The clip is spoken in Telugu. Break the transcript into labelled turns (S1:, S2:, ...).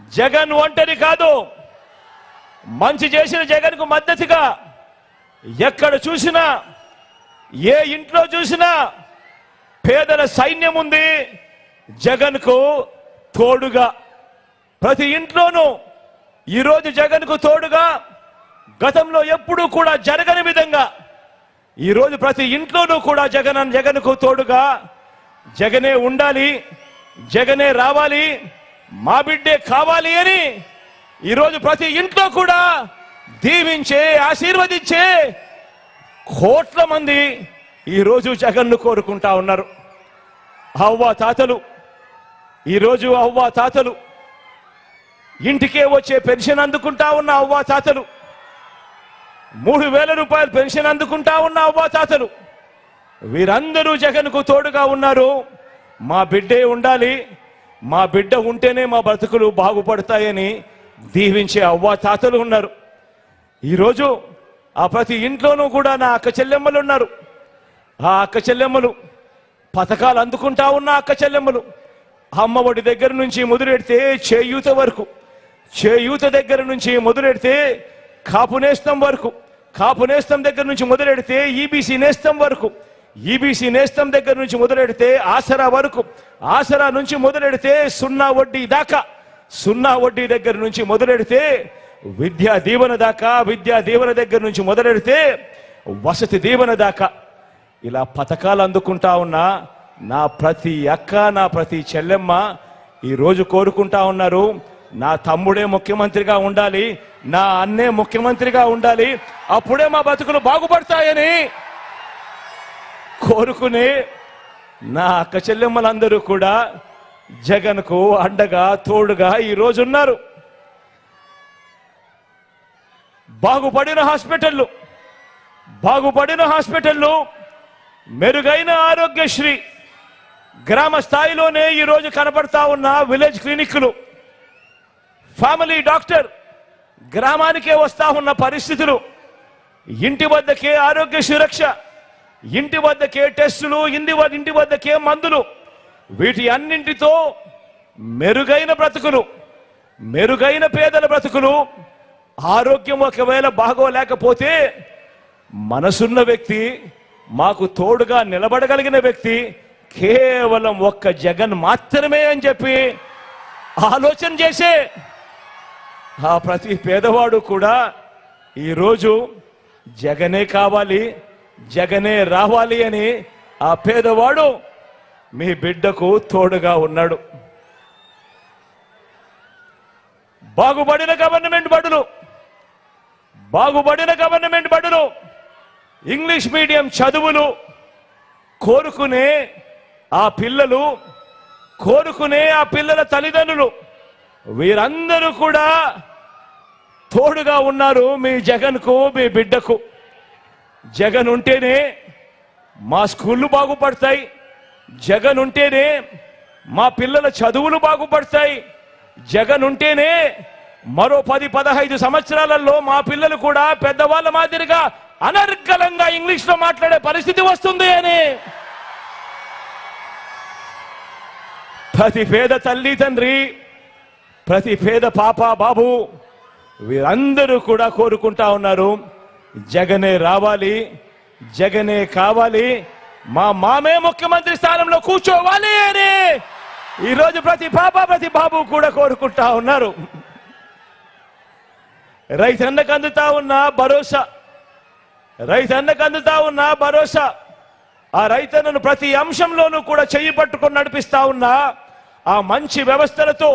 S1: జగన్ ఒంటరి కాదు. మంచి చేసిన జగన్కు మద్దతుగా ఎక్కడ చూసినా ఏ ఇంట్లో చూసినా పేదల సైన్యం ఉంది. జగన్కు తోడుగా. ప్రతి ఇంట్లోనూ ఈరోజు జగన్కు తోడుగా గతంలో ఎప్పుడూ కూడా జరగని విధంగా ఈరోజు ప్రతి ఇంట్లోనూ కూడా జగన్ జగన్కు తోడుగా. జగనే ఉండాలి జగనే రావాలి. మా బిడ్డే కావాలి అని ఈరోజు ప్రతి ఇంట్లో కూడా దీవించే ఆశీర్వదించే కోట్ల మంది ఈరోజు జగన్ను కోరుకుంటా ఉన్నారు. అవ్వ తాతలు ఈరోజు అవ్వ తాతలు ఇంటికే వచ్చే పెన్షన్ అందుకుంటా ఉన్న అవ్వ తాతలు మూడు వేల రూపాయలు పెన్షన్ అందుకుంటా ఉన్న అవ్వ తాతలు వీరందరూ జగన్కు తోడుగా ఉన్నారు. మా బిడ్డే ఉండాలి మా బిడ్డ ఉంటేనే మా బ్రతుకులు బాగుపడతాయని దీవించే అవ్వ తాతలు ఉన్నారు. ఈరోజు ఆ ప్రతి ఇంట్లోనూ కూడా నా అక్క చెల్లెమ్మలు ఉన్నారు. ఆ అక్క చెల్లెమ్మలు పథకాలు అందుకుంటా ఉన్న అక్క చెల్లెమ్మలు అమ్మఒడి దగ్గర నుంచి మొదలెడితే చేయూత వరకు చేయూత దగ్గర నుంచి మొదలెడితే కాపు నేస్తం వరకు కాపు నేస్తం దగ్గర నుంచి మొదలెడితే ఈబీసీ నేస్తం వరకు ఈబీసీ నేస్తం దగ్గర నుంచి మొదలెడితే ఆసరా వరకు ఆసరా నుంచి మొదలెడితే సున్నా వడ్డీ దాకా సున్నా వడ్డీ దగ్గర నుంచి మొదలెడితే విద్యా దీవెన దాకా విద్యా దీవెన దగ్గర నుంచి మొదలెడితే వసతి దీవెన దాకా. ఇలా పథకాలు అందుకుంటా ఉన్నా నా ప్రతి అక్క నా ప్రతి చెల్లెమ్మ ఈరోజు కోరుకుంటా ఉన్నారు నా తమ్ముడే ముఖ్యమంత్రిగా ఉండాలి నా అన్నే ముఖ్యమంత్రిగా ఉండాలి అప్పుడే మా బతుకులు బాగుపడతాయని కోరుకునే నా అక్క చెల్లెమ్మలందరూ కూడా జగన్కు అండగా తోడుగా ఈరోజు ఉన్నారు. బాగుపడిన హాస్పిటళ్ళు బాగుపడిన హాస్పిటళ్ళు మెరుగైన ఆరోగ్యశ్రీ గ్రామ స్థాయిలోనే ఈరోజు కనపడతా ఉన్న విలేజ్ క్లినిక్లు ఫ్యామిలీ డాక్టర్ గ్రామానికే వస్తా ఉన్న పరిస్థితులు ఇంటి వద్దకే ఆరోగ్య సురక్ష ఇంటి వద్దకే టెస్టులు ఇంటి ఇంటి వద్దకే మందులు. వీటి అన్నింటితో మెరుగైన బ్రతుకులు మెరుగైన పేదల బ్రతుకులు ఆరోగ్యం ఒకవేళ బాగోలేకపోతే మనసున్న వ్యక్తి మాకు తోడుగా నిలబడగలిగిన వ్యక్తి కేవలం ఒక్క జగన్ మాత్రమే అని చెప్పి ఆలోచన చేసే ఆ ప్రతి పేదవాడు కూడా ఈరోజు జగనే కావాలి జగనే రావాలి అని ఆ పేదవాడు మీ బిడ్డకు తోడుగా ఉన్నాడు. బాగుపడిన గవర్నమెంట్ బడులు బాగుపడిన గవర్నమెంట్ బడులు ఇంగ్లీష్ మీడియం చదువులు కోరుకునే ఆ పిల్లలు కోరుకునే ఆ పిల్లల తల్లిదండ్రులు వీరందరూ కూడా తోడుగా ఉన్నారు మీ జగన్కు మీ బిడ్డకు. జగన్ ఉంటేనే మా స్కూళ్ళు బాగుపడతాయి. జగన్ ఉంటేనే మా పిల్లల చదువులు బాగుపడతాయి. జగన్ ఉంటేనే మరో పది పదహైదు సంవత్సరాలలో మా పిల్లలు కూడా పెద్దవాళ్ళ మాదిరిగా అనర్గలంగా ఇంగ్లీష్లో మాట్లాడే పరిస్థితి వస్తుంది అని. ప్రతి పేద తల్లి తండ్రి ప్రతి పేద పాప బాబు వీరందరూ కూడా కోరుకుంటా ఉన్నారు. జగనే రావాలి జగనే కావాలి మా మామే ముఖ్యమంత్రి స్థానంలో కూర్చోవాలి అని ఈరోజు ప్రతి పాప ప్రతి బాబు కూడా కోరుకుంటా ఉన్నారు. రైతన్నకు అందుతా ఉన్న భరోసా రైతన్నకు అందుతా ఉన్న భరోసా ఆ రైతన్నను ప్రతి అంశంలోనూ కూడా చెయ్యి పట్టుకొని నడిపిస్తా ఉన్న ఆ మంచి వ్యవస్థలతో